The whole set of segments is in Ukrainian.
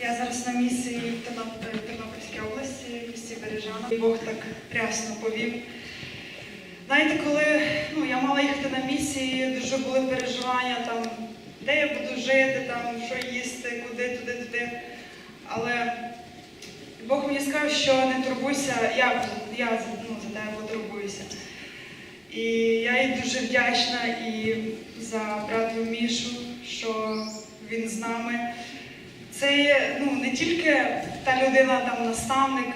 Я зараз на місії в Тернопільській області, в місті Бережана. Бог так рясно повів. Знаєте, коли ну, я мала їхати на місії, дуже були переживання, там, де я буду жити, там, що їсти, куди, туди, туди. Але Бог мені сказав, що не турбуйся, я, я ну, за тебе потурбуюся. І я їй дуже вдячна і за брату Мішу, що він з нами. Є, ну, не тільки та людина, там, наставник,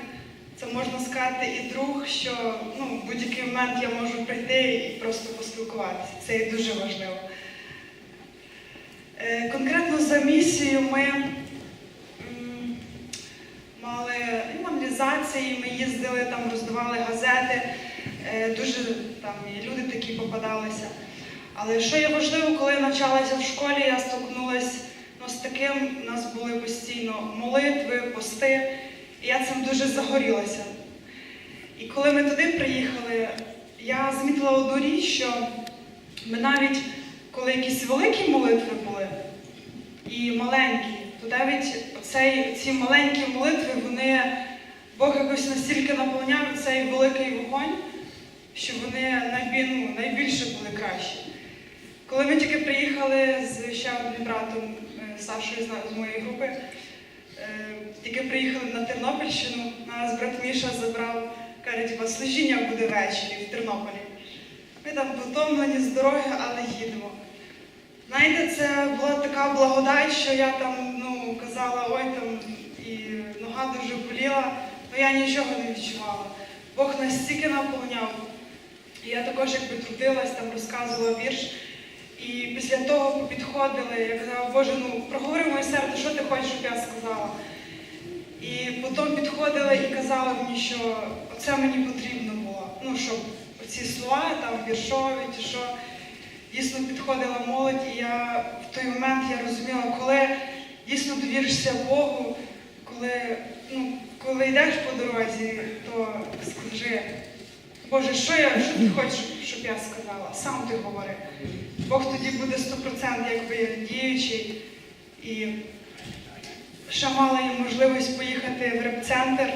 це можна сказати і друг, що ну, в будь-який момент я можу прийти і просто поспілкуватися. Це є дуже важливо. Е, Конкретно за місією ми мали мобілізації, ми їздили, там роздавали газети, е, дуже там і люди такі попадалися. Але що є важливо, коли я навчалася в школі, я столкнулася ну, з таким, у нас були постійно молитви, пости, і я цим дуже загорілася. І коли ми туди приїхали, я змітила одну річ, що ми навіть, коли якісь великі молитви були і маленькі, то навіть оцей, ці маленькі молитви, вони Бог якось настільки наповняв цей великий вогонь, що вони ну, найбільше були кращі. Коли ми тільки приїхали з ще одним братом Сашою з моєї групи, е, тільки приїхали на Тернопільщину, нас брат Міша забрав, каже, типа, служіння буде ввечері в Тернополі. Ми там потомлені з дороги, але їдемо. Знаєте, це була така благодать, що я там ну, казала, ой там і нога дуже боліла, але я нічого не відчувала. Бог настільки наповняв. І я також якби трудилась, там розказувала вірш. І після того підходили, я казала, Боже, ну проговори моє серце, що ти хочеш, щоб я сказала. І потім підходили і казали мені, що оце мені потрібно було. Ну, щоб оці слова там віршові, чи що дійсно підходила молодь, і я в той момент я розуміла, коли дійсно довіришся Богу, коли, ну, коли йдеш по дорозі, то скажи, Боже, що, я, що ти хочеш, щоб я сказала? Сам ти говори. Бог тоді буде 100% якби діючий. І ще мала я можливість поїхати в реп-центр.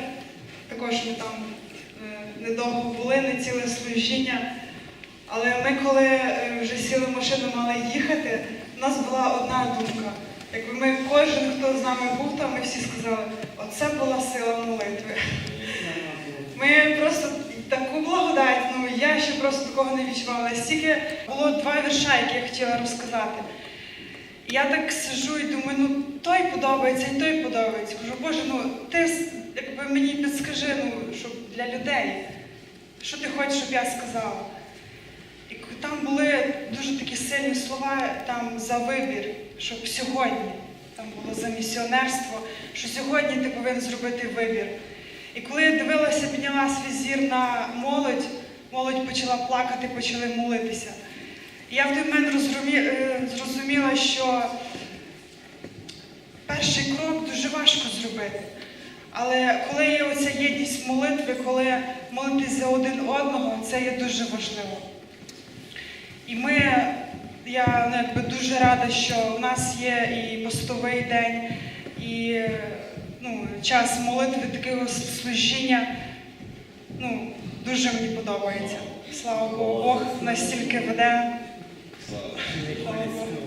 Також ми там е, недовго були, не ціле служіння. Але ми, коли е, вже сіли в машину, мали їхати, у нас була одна думка. Якби ми кожен, хто з нами був там, ми всі сказали, оце була сила молитви. Ми просто я ще просто такого не відчувала. Стільки було два вірша, які я хотіла розказати. Я так сижу і думаю, ну той подобається, і той подобається. Кажу, Боже, ну ти якби мені підскажи, ну, щоб для людей, що ти хочеш, щоб я сказала. І там були дуже такі сильні слова там за вибір, щоб сьогодні, там було за місіонерство, що сьогодні ти повинен зробити вибір. І коли я дивилася, підняла свій зір на молодь, молодь почала плакати, почали молитися. І я в той момент е, зрозуміла, що перший крок дуже важко зробити. Але коли є оця єдність молитви, коли молитись за один одного, це є дуже важливо. І ми, я ну, якби дуже рада, що у нас є і постовий день, і ну, час молитви, такого служіння. Ну, дуже мені подобається. Слава Богу, Бог настільки веде. Слава Богу.